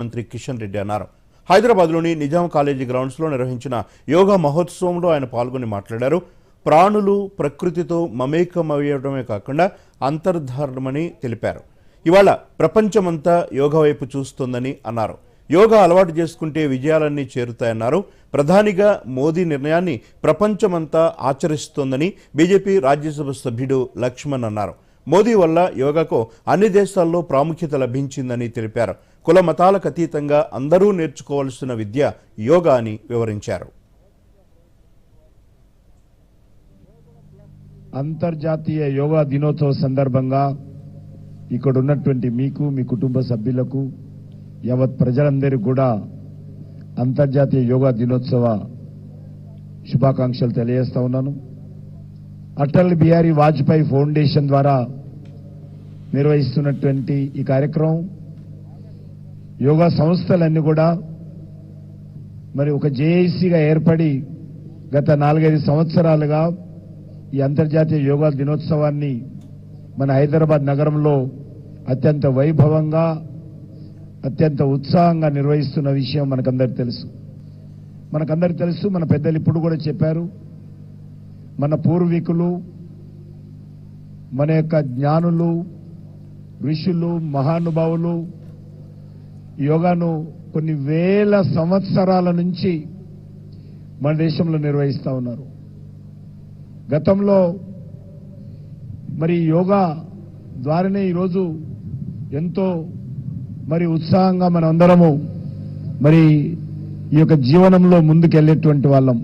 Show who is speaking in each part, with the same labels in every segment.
Speaker 1: మంత్రి కిషన్ రెడ్డి అన్నారు. హైదరాబాద్లోని నిజాం కాలేజీ గ్రౌండ్స్లో నిర్వహించిన యోగా మహోత్సవంలో ఆయన పాల్గొని మాట్లాడారు. ప్రాణులు ప్రకృతితో మమేకమయ్యడమే కాకుండా అంతర్ధారణమని తెలిపారు. ఇవాళ ప్రపంచమంతా యోగా వైపు చూస్తోందని అన్నారు. యోగా అలవాటు చేసుకుంటే విజయాలన్నీ చేరుతాయన్నారు. ప్రధానిగా మోదీ నిర్ణయాన్ని ప్రపంచమంతా ఆచరిస్తోందని బీజేపీ రాజ్యసభ సభ్యుడు లక్ష్మణ్ అన్నారు. మోదీ వల్ల యోగాకు అన్ని దేశాల్లో ప్రాముఖ్యత లభించిందని తెలిపారు. కుల మతాలకు అతీతంగా అందరూ నేర్చుకోవాల్సిన విద్య యోగా అని వివరించారు.
Speaker 2: అంతర్జాతీయ యోగా దినోత్సవ సందర్భంగా ఇక్కడ ఉన్నటువంటి మీకు మీ కుటుంబ సభ్యులకు యావత్ ప్రజలందరికీ కూడా అంతర్జాతీయ యోగా దినోత్సవ శుభాకాంక్షలు తెలియజేస్తా ఉన్నాను. అటల్ బిహారీ వాజ్పేయి ఫౌండేషన్ ద్వారా నిర్వహిస్తున్నటువంటి ఈ కార్యక్రమం యోగా సంస్థలన్నీ కూడా మరి ఒక జేఏసీగా ఏర్పడి గత నాలుగైదు సంవత్సరాలుగా ఈ అంతర్జాతీయ యోగా దినోత్సవాన్ని మన హైదరాబాద్ నగరంలో అత్యంత వైభవంగా అత్యంత ఉత్సాహంగా నిర్వహిస్తున్న విషయం మనకందరికి తెలుసు. మనకందరికి తెలుసు మన పెద్దలు ఇప్పుడు కూడా చెప్పారు మన పూర్వీకులు మన యొక్క జ్ఞానులు ఋషులు మహానుభావులు యోగాను కొన్ని వేల సంవత్సరాల నుంచి మన దేశంలో నిర్వహిస్తూ ఉన్నారు. గతంలో మరి యోగా ద్వారానే ఈరోజు ఎంతో మరి ఉత్సాహంగా మన అందరము మరి ఈ యొక్క జీవనంలో ముందుకెళ్ళేటువంటి వాళ్ళం.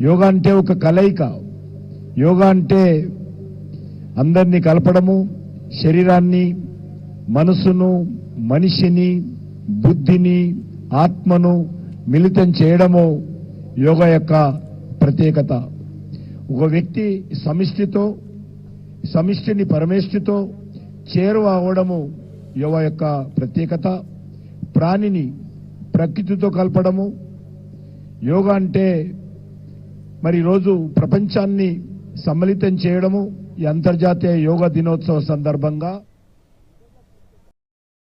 Speaker 2: యోగా అంటే ఒక కలయిక. యోగా అంటే అందరినీ కలపడము శరీరాన్ని మనసును మనిషిని బుద్ధిని ఆత్మను మిళితం చేయడము యోగా యొక్క ప్రత్యేకత. ఒక వ్యక్తి సమిష్టితో సమిష్టిని పరమేష్టితో చేరువ అవడము యోగా యొక్క ప్రత్యేకత. ప్రాణిని ప్రకృతితో కలపడము. యోగా అంటే మరి రోజు ప్రపంచాన్ని సమ్మిళితం చేయడము ఈ అంతర్జాతీయ యోగా దినోత్సవ సందర్భంగా